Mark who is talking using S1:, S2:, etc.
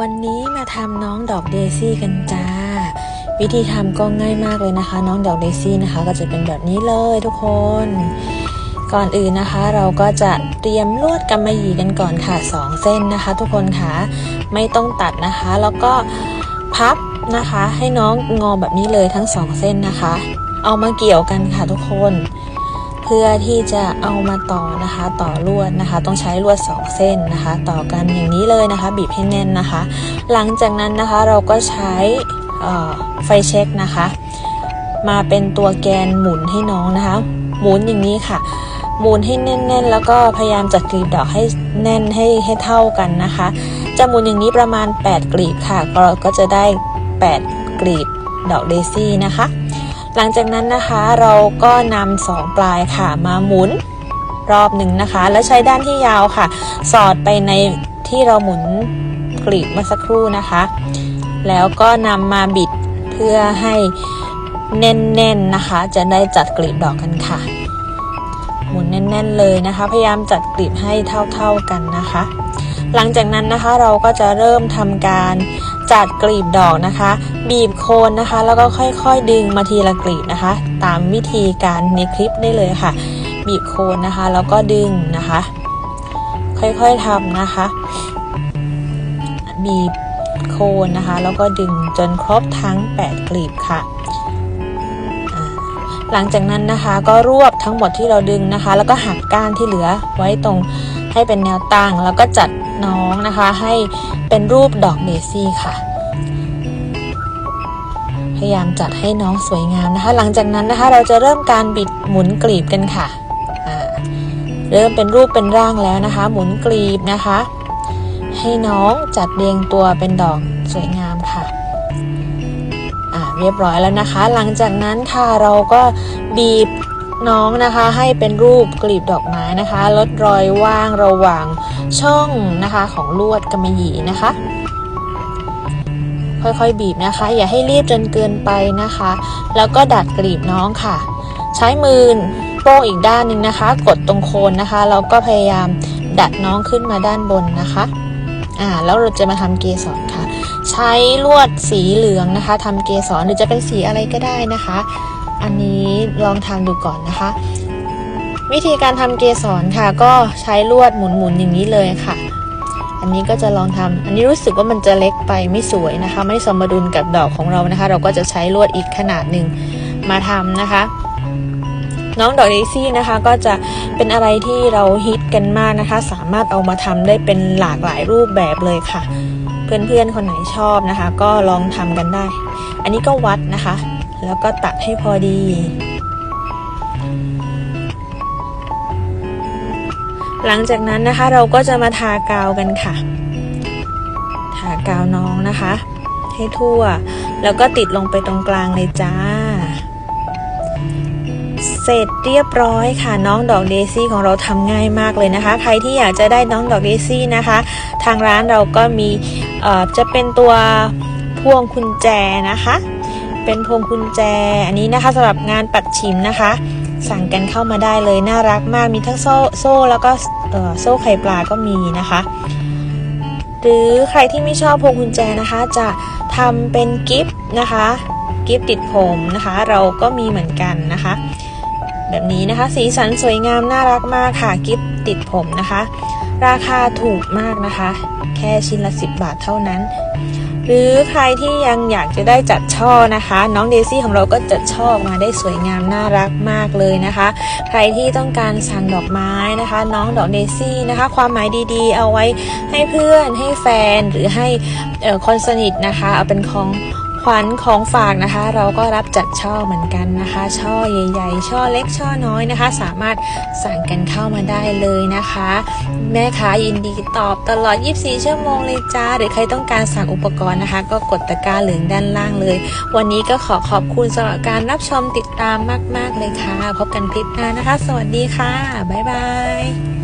S1: วันนี้มาทำน้องดอกเดซี่กันจ้า วิธีทำก็ง่ายมากเลยนะคะ น้องดอกเดซี่นะคะ ก็จะเป็นแบบนี้เลยทุกคน ก่อนอื่นนะคะ เราก็จะเตรียมลวดกำมะหยี่กันก่อนค่ะสองเส้นนะคะ ทุกคนค่ะไม่ต้องตัดนะคะ แล้วก็พับนะคะ ให้น้องงอแบบนี้เลยทั้งสองเส้นนะคะ เอามาเกี่ยวกันค่ะทุกคน เพื่อที่จะเอามาต่อนะคะ ต่อลวดนะคะ ต้องใช้ลวดสองเส้นนะคะ ต่อกันอย่างนี้เลยนะคะ บีบให้แน่นนะคะ หลังจากนั้นนะคะเราก็ใช้ไฟเช็คนะคะ มาเป็นตัวแกนหมุนให้น้องนะคะ หมุนอย่างนี้ค่ะหมุนให้แน่นๆ แล้วก็พยายามจัดกลีบดอกให้แน่นให้ให้เท่ากันนะคะ จะหมุนอย่างนี้ประมาณ 8 กลีบค่ะเราก็จะได้ 8 กลีบดอกเดซี่นะคะ หลังจากนั้นนะคะเราก็นำสองปลายค่ะมาหมุนรอบหนึ่งนะคะ แล้วใช้ด้านที่ยาวค่ะ สอดไปในที่เราหมุนกลีบเมื่อสักครู่นะคะ แล้วก็นำมาบิดเพื่อให้แน่นๆนะคะ จะได้จัดกลีบดอกกันค่ะ หมุนแน่น ๆ เลยนะคะ พยายามจัดกลีบให้เท่าๆกันนะคะ หลังจากนั้นนะคะเราก็จะเริ่มทำการ จัดกลีบดอกนะคะ บีบโคนนะคะ แล้วก็ค่อยๆ ดึงมาทีละกลีบนะคะ ตามวิธีการในคลิปได้เลยค่ะ บีบโคนนะคะ แล้วก็ดึงนะคะ ค่อยๆทำนะคะ บีบโคนนะคะ แล้วก็ดึงจนครบทั้ง 8 กลีบค่ะหลังจากนั้นนะคะก็รวบทั้งหมดที่เราดึงนะคะ แล้วก็หักก้านที่เหลือไว้ตรงให้เป็นแนวตั้งแล้วก็จัดน้องนะคะ ให้ เป็นรูปดอกเดซี่ค่ะ พยายามจัดให้น้องสวยงามนะคะ หลังจากนั้นนะคะเราจะเริ่มการบิดหมุนกลีบกันค่ะ เริ่มเป็นรูปเป็นร่างแล้วนะคะ หมุนกลีบนะคะ ให้น้องจัดเรียงตัวเป็นดอกสวยงามค่ะเรียบร้อยแล้วนะคะ หลังจากนั้นค่ะเราก็บีบ น้องนะคะให้เป็นรูปกลีบดอกไม้นะคะ ลดรอยว่างระหว่างช่องนะคะของลวดกำมะหยี่นะคะ ค่อยๆบีบนะคะ อย่าให้รีบจนเกินไปนะคะ แล้วก็ดัดกลีบน้องค่ะ ใช้มือโป้งอีกด้านหนึ่งนะคะ กดตรงโคนนะคะแล้วก็พยายามดัดน้องขึ้นมาด้านบนนะคะอ่าแล้วเราจะมาทำเกสรค่ะ ใช้ลวดสีเหลืองนะคะทำเกสรหรือจะเป็นสีอะไรก็ได้นะคะ อันนี้ลองทำดูก่อนนะคะ วิธีการทำเกสรค่ะ ก็ใช้ลวดหมุนๆอย่างนี้เลยค่ะ อันนี้ก็จะลองทำอันนี้รู้สึกว่ามันจะเล็กไปไม่สวยนะคะ ไม่สมดุลกับดอกของเรานะคะ เราก็จะใช้ลวดอีกขนาดหนึ่งมาทำนะคะน้องดอกเดซี่นะคะก็จะเป็นอะไรที่เราฮิตกันมากนะคะ สามารถเอามาทำได้เป็นหลากหลายรูปแบบเลยค่ะ เพื่อนๆคนไหนชอบนะคะ ก็ลองทำกันได้ อันนี้ก็วัดนะคะ แล้วก็ตัดให้พอดี หลังจากนั้นนะคะเราก็จะมาทากาวกันค่ะ ทากาวน้องนะคะ ให้ทั่ว แล้วก็ติดลงไปตรงกลางเลยจ้า เสร็จเรียบร้อยค่ะน้องดอกเดซี่ของเราทำง่ายมากเลยนะคะ ใครที่อยากจะได้น้องดอกเดซี่นะคะ ทางร้านเราก็มีจะเป็นตัวพ่วงกุญแจนะคะ เป็นพวงกุญแจ อันนี้นะคะสำหรับงานปัดชิมนะคะ สั่งกันเข้ามาได้เลยน่ารักมากมีทั้งโซ่โซ่แล้วก็โซ่ไข่ปลาก็มีนะคะ หรือใครที่ไม่ชอบพวงกุญแจนะคะ จะทำเป็นกิฟต์นะคะ กิฟต์ติดผมนะคะ เราก็มีเหมือนกันนะคะ แบบนี้นะคะ สีสันสวยงามน่ารักมากค่ะกิฟต์ติดผมนะคะ ราคาถูกมากนะคะ แค่ชิ้นละ 10 บาทเท่านั้น หรือใครที่ยังอยากจะได้จัดช่อนะคะ น้องเดซี่ของเราก็จัดช่อมาได้สวยงามน่ารักมากเลยนะคะ ใครที่ต้องการสั่งดอกไม้นะคะ น้องดอกเดซี่นะคะ ความหมายดีๆ เอาไว้ให้เพื่อนให้แฟนหรือให้คนสนิทนะคะ เอาเป็นของ ขวัญของฝากนะคะ เราก็รับจัดช่อเหมือนกันนะคะ ช่อใหญ่ ๆ ช่อเล็กช่อน้อยนะคะ สามารถสั่งกันเข้ามาได้เลยนะคะ แม่ค้ายินดีตอบตลอด 24 ชั่วโมงเลยจ้า หรือใครต้องการสั่งอุปกรณ์นะคะ ก็กดตะกร้าเหลืองด้านล่างเลย วันนี้ก็ขอขอบคุณสำหรับการรับชมติดตามมาก ๆเลยค่ะ พบกันคลิปหน้านะคะ สวัสดีค่ะบ๊ายบาย